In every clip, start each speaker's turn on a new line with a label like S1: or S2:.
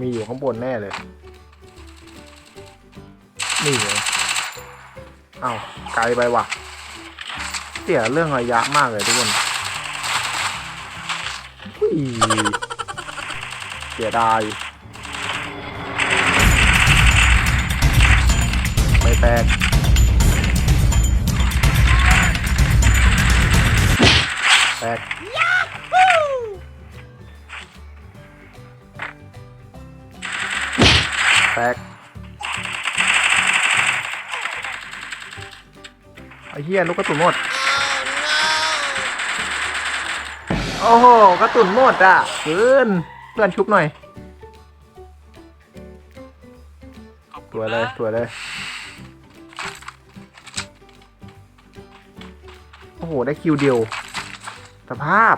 S1: มีอยู่ข้างบนแน่เลย นี่เลยเอ้าไกลไปว่ะ เสียเรื่องระยะมากเลยทุกคนอุ้ยเสียดายไม่แตกแตก กไอ้เหี้ยลูกกระสุนหมด โอ้โหกระสุนหมดอะเกินเพื่อนชุบหน่อย
S2: ขอบ
S1: ส
S2: คุณ
S1: วยเลย
S2: นะ
S1: สวยเลยโอ้โหได้คิวเดียวสภาพ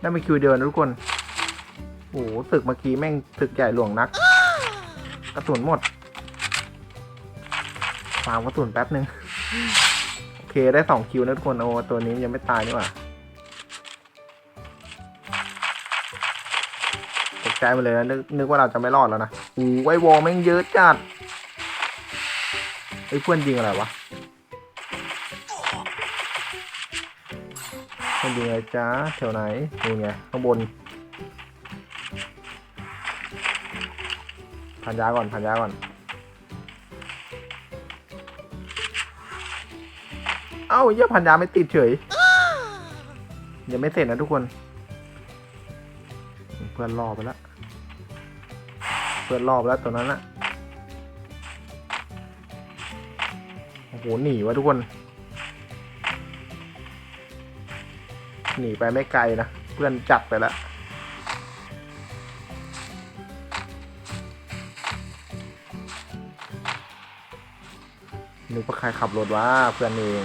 S1: ได้มาคิวเดียวนะทุกคนโอ้โหตึกเมื่อกี้แม่งตึกใหญ่หลวงนัก กระสุนหมดฟาร์มกระสุนแป๊บนึงโอเคได้สองคิวนะทุกคนโอ้ตัวนี้ยังไม่ตายนี่หว่าตกใจไปเลยนะนึกนึกว่าเราจะไม่รอดแล้วนะโอ้ไอวอลแม่งเยอะจัดไอ้เพื่อนยิงอะไรวะเพื่อนยิงอะไรจ้าแถวไหนนี่ไงข้างบน พันยาก่อนพันยาก่อน เอ้าเยี่ยพันยาไม่ติดเฉยยังไม่เสร็จนะทุกคน เพื่อนรอไปแล้วเพื่อนรอไปแล้วตัวนั้นอะโอ้โหหนีวะทุกคน หนีไปไม่ไกลนะ เพื่อนจับไปแล้ว นึกว่าใครขับรถวะเพื่อนเอง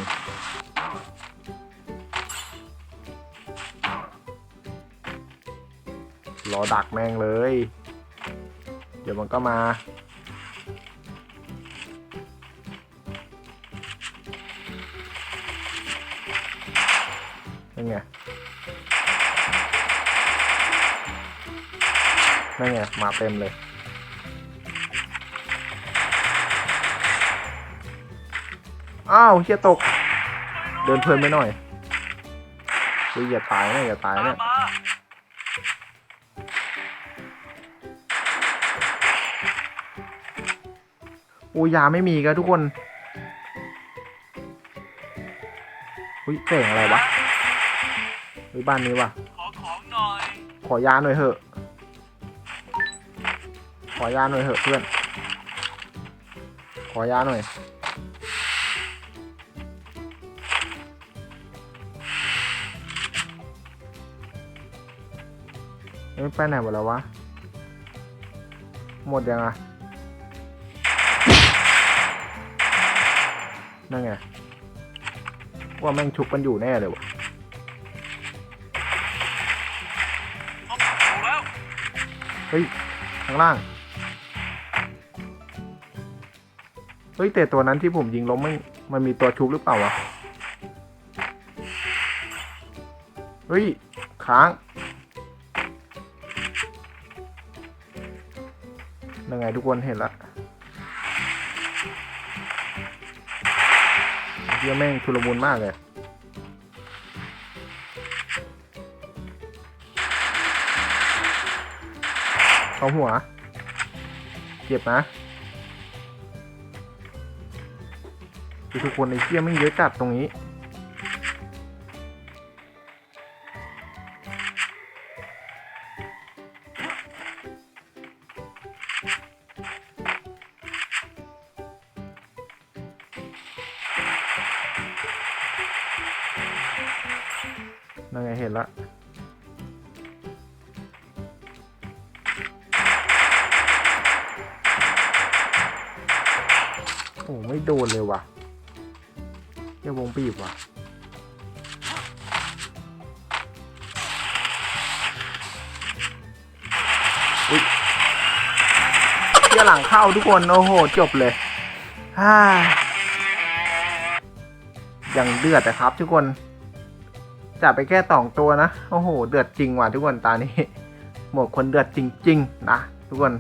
S1: รอดักแม่งเลย เดี๋ยวมันก็มา นั่นไง นั่นไง มาเต็มเลย อ้าวเฮียตก เดินเพลินไปหน่อยเฮ้ยอย่าตายนะอย่าตายเนี่ยโอ้ยาไม่มีกันทุกคนอุ้ยเก่งอะไรวะเฮ้ยบ้านนี้วะ
S2: ขอของหน่อย
S1: ขอยาหน่อยเถอะ ขอยาหน่อยเถอะเพื่อน ขอยาหน่อย ไปไหนหมดแล้ววะ หมดยังอะนั่นไง ว่าแม่งชุบกันอยู่แน่เลยวะ
S2: พบถูกแล้ว
S1: เฮ้ย ข้างล่าง เฮ้ยแต่ตัวนั้นที่ผมยิงล้มมันมันมีตัวชุบหรือเปล่าวะ เฮ้ย ค้าง ยังไงทุกคนเห็นละเยี่ยแม่งชุลมุนมากเลยเข้าหัว เจ็บนะทุกคนไอ้เชี่ยไม่เยอะจัดตรงนี้ นั่นไงเห็นละโอ้ไม่โดนเลยว่ะเยี่ยวงบีบว่ะอุ้ยเที่ยหลังเข้าทุกคน โอ้โห จบเลยฮ่ายังเดือดนะครับทุกคน จับไปแค่สองตัวนะ โอ้โห เดือดจริงว่ะทุกคนตานี้ หมวกคนเดือดจริง ๆ นะทุกคน